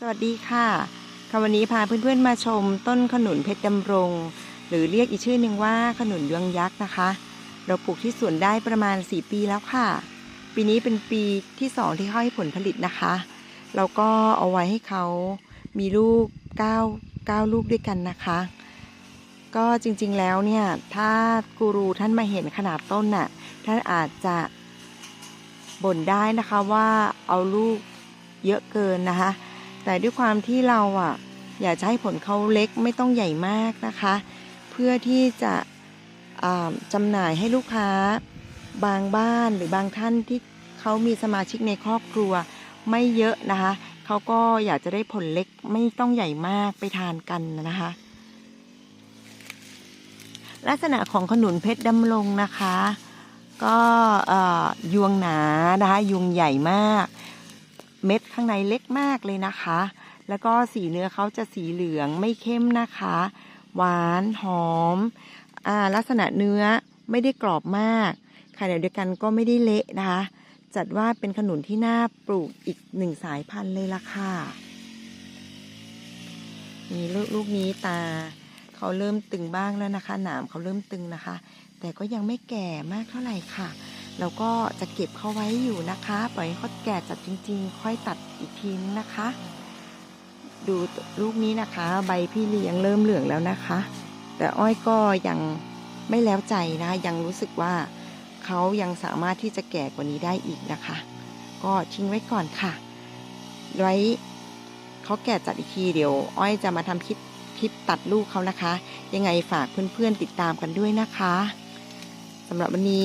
สวัสดีค่ะค่ะวันนี้พาเพื่อนๆมาชมต้นขนุนเพชรดำรง หรือเรียกอีกชื่อหนึ่งว่าขนุนยวงยักษ์นะคะ เราปลูกที่สวนได้ประมาณ 4 ปีแล้วค่ะ ปีนี้เป็นปีที่2ที่เขาให้ผลผลิตนะคะ เราก็เอาไว้ให้เขามีลูก 9 9 ลูกด้วยกันนะคะ ก็จริงๆแล้วเนี่ย ถ้ากูรูท่านมาเห็นขนาดต้นน่ะ ท่านอาจจะบ่นได้นะคะว่าเอาลูกเยอะเกินนะคะ แต่ด้วยความที่เราอะ อยากจะให้ผลเขาเล็กไม่ต้องใหญ่มากนะคะ เพื่อที่จะจำหน่ายให้ลูกค้าบางบ้านหรือบางท่านที่เขามีสมาชิกในครอบครัวไม่เยอะนะคะเขาก็อยากจะได้ผลเล็กไม่ต้องใหญ่มากไปทานกันนะคะ ลักษณะของขนุนเพชรดำรงนะคะ ก็ยวงหนานะคะยวงใหญ่มาก เม็ดข้างในเล็กมากเลยนะคะ แล้วก็สีเนื้อเขาจะสีเหลืองไม่เข้มนะคะ หวานหอมอลักษณะเนื้อไม่ได้กรอบมากขณะเดียวกันก็ไม่ได้เละนะคะ จัดว่าเป็นขนุนที่น่าปลูกอีกหนึ่งสายพันธุ์เลยล่ะค่ะนี่ลูกลูกนี้ตาเขาเริ่มตึงบ้างแล้วนะคะ หนามเขาเริ่มตึงนะคะ แต่ก็ยังไม่แก่มากเท่าไหร่ค่ะ เราก็จะเก็บเขาไว้อยู่นะคะ ปล่อยให้เขาแก่จัดจริง ๆ ค่อยตัดอีกทีนึงนะคะ ดูลูกนี้นะคะ ใบพี่เลี้ยงเริ่มเหลืองแล้วนะคะ แต่อ้อยก็ยังไม่แล้วใจนะคะยังรู้สึกว่าเขายังสามารถที่จะแก่กว่านี้ได้อีกนะคะ ก็ทิ้งไว้ก่อนค่ะ ไว้เขาแก่จัดอีกทีเดี๋ยว อ้อยจะมาทำคลิปคลิปตัดลูกเขานะคะ ยังไงฝากเพื่อนๆติดตามกันด้วยนะคะสำหรับวันนี้